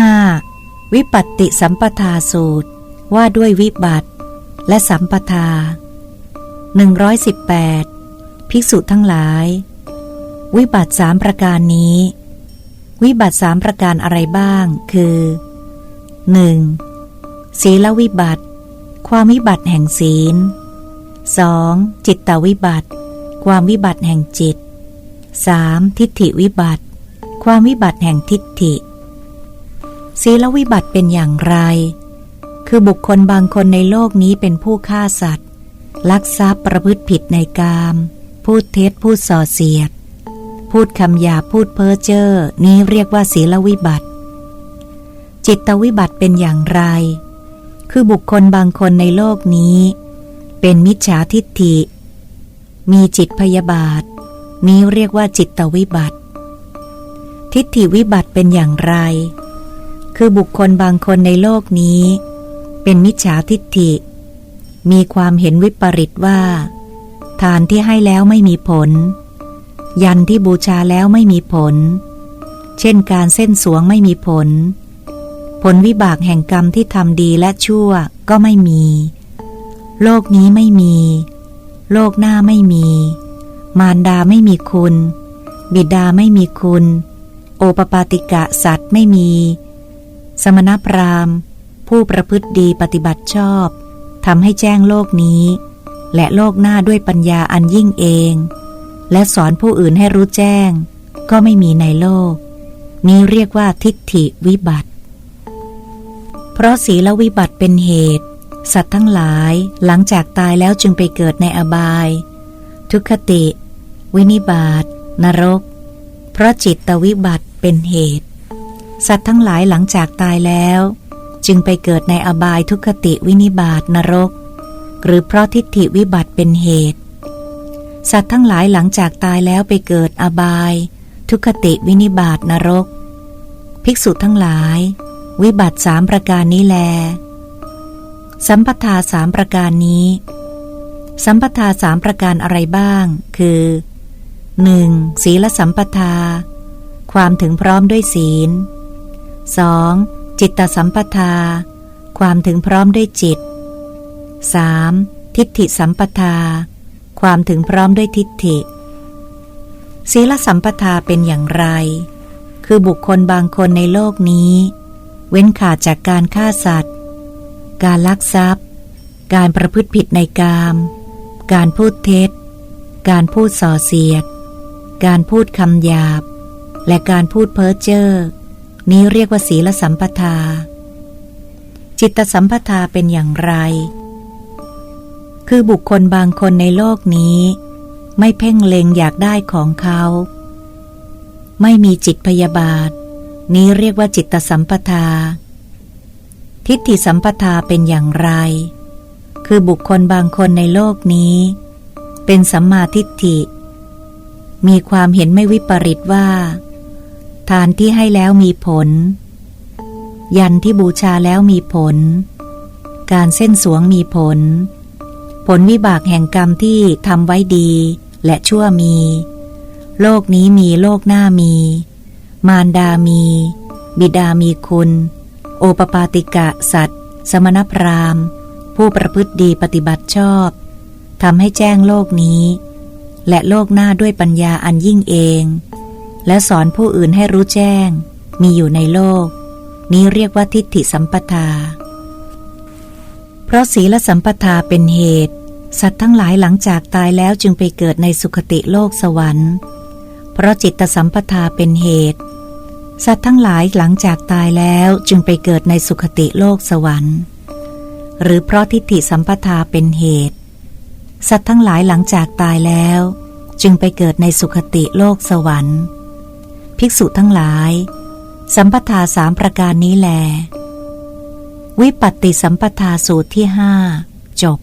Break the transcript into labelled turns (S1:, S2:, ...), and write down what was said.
S1: 5. วิปัตติสัมปทาสูตร ว่าด้วยวิบัติ และสัมปทา 118 ภิกษุทั้งหลาย วิบัติสามประการนี้ วิบัติสามประการอะไรบ้าง คือ 1. ศีลวิบัติ ความวิบัติแห่งศีล 2. จิตตวิบัติ ความวิบัติแห่งจิต 3. ทิฏฐิวิบัติ ความวิบัติแห่งทิฏฐิ ศีลวิบัติเป็นอย่างไร คือบุคคลบางคนในโลกนี้เป็นผู้ฆ่าสัตว์ ลักทรัพย์ประพฤติผิดในกาม พูดเท็จพูดส่อเสียด พูดคำหยาพูดเพ้อเจ้อนี้เรียกว่าศีลวิบัติ จิตวิบัติเป็นอย่างไร คือบุคคลบางคนในโลกนี้ เป็นมิจฉาทิฏฐิ มีจิตพยาบาท นี้เรียกว่าจิตวิบัติ ทิฏฐิวิบัติเป็นอย่างไร คือบุคคลบางคนในโลกนี้ เป็นมิจฉาทิฏฐิ มีความเห็นวิปริตว่า ทานที่ให้แล้วไม่มีผล ยันที่บูชาแล้วไม่มีผล เช่นการเส้นสวงไม่มีผล ผลวิบากแห่งกรรมที่ทำดีและชั่วก็ไม่มี โลกนี้ไม่มี โลกหน้าไม่มี มารดาไม่มีคุณ บิดาไม่มีคุณ โอปปาติกะสัตว์ไม่มี สมณพราหมณ์ ผู้ประพฤติดีปฏิบัติชอบทำให้แจ้งโลกนี้ และโลกหน้าด้วยปัญญาอันยิ่งเอง และสอนผู้อื่นให้รู้แจ้ง ก็ไม่มีในโลก นี้เรียกว่าทิฏฐิวิบัติ เพราะศีลวิบัติเป็นเหตุ สัตว์ทั้งหลายหลังจากตายแล้วจึงไปเกิดในอบาย ทุกขติ วินิบาตนรก เพราะจิตตวิบัติเป็นเหตุ สัตว์ทั้งหลายหลังจากตายแล้ว จึงไปเกิดในอบายทุกติวินิบาตนรก หรือเพราะทิฏฐิวิบัติเป็นเหตุ สัตว์ทั้งหลายหลังจากตายแล้วไปเกิดอบาย ทุกติวินิบาตนรก ภิกษุทั้งหลาย วิบัติสามประการนี้แล สัมปทาสามประการนี้ สัมปทาสามประการอะไรบ้าง คือ 1. ศีลสัมปทา ความถึงพร้อมด้วยศีล 2. จิตตสัมปทา ความถึงพร้อมด้วยจิต 3. ทิฏฐิสัมปทา ความถึงพร้อมด้วยทิฏฐิ ศีลสัมปทาเป็นอย่างไร คือบุคคลบางคนในโลกนี้ เว้นขาดจากการฆ่าสัตว์ การลักทรัพย์ การประพฤติผิดในกาม การพูดเท็จ การพูดส่อเสียด การพูดคำหยาบ และการพูดเพ้อเจ้อ นี้เรียกว่าศีลสัมปทา จิตตสัมปทาเป็นอย่างไร คือบุคคลบางคนในโลกนี้ ไม่เพ่งเล็งอยากได้ของเขา ไม่มีจิตพยาบาท นี้เรียกว่าจิตตสัมปทา ทิฏฐิสัมปทาเป็นอย่างไร คือบุคคลบางคนในโลกนี้ เป็นสัมมาทิฏฐิ มีความเห็นไม่วิปริตว่า ทานที่ให้แล้วมีผล ยันที่บูชาแล้วมีผล การเส้นสวงมีผล ผลวิบากแห่งกรรมที่ทำไว้ดีและชั่วมี โลกนี้มีโลกหน้ามี มารดามี บิดามีคุณ โอปปาติกะสัตว์ สมณพราหมณ์ ผู้ประพฤติดีปฏิบัติชอบทำให้แจ้งโลกนี้ และโลกหน้าด้วยปัญญาอันยิ่งเอง และสอนผู้อื่นให้รู้แจ้ง มีอยู่ในโลก นี้เรียกว่าทิฏฐิสัมปทา เพราะศีลสัมปทาเป็นเหตุ สัตว์ทั้งหลายหลังจากตายแล้วจึงไปเกิดในสุคติโลกสวรรค์ เพราะจิตตสัมปทาเป็นเหตุ สัตว์ทั้งหลายหลังจากตายแล้วจึงไปเกิดในสุคติโลกสวรรค์ หรือเพราะทิฏฐิสัมปทาเป็นเหตุ สัตว์ทั้งหลายหลังจากตายแล้ว จึงไปเกิดในสุคติโลกสวรรค์ ภิกษุทั้งหลาย สัมปทาสามประการนี้แล วิปัตติสัมปทาสูตรที่ห้าจบ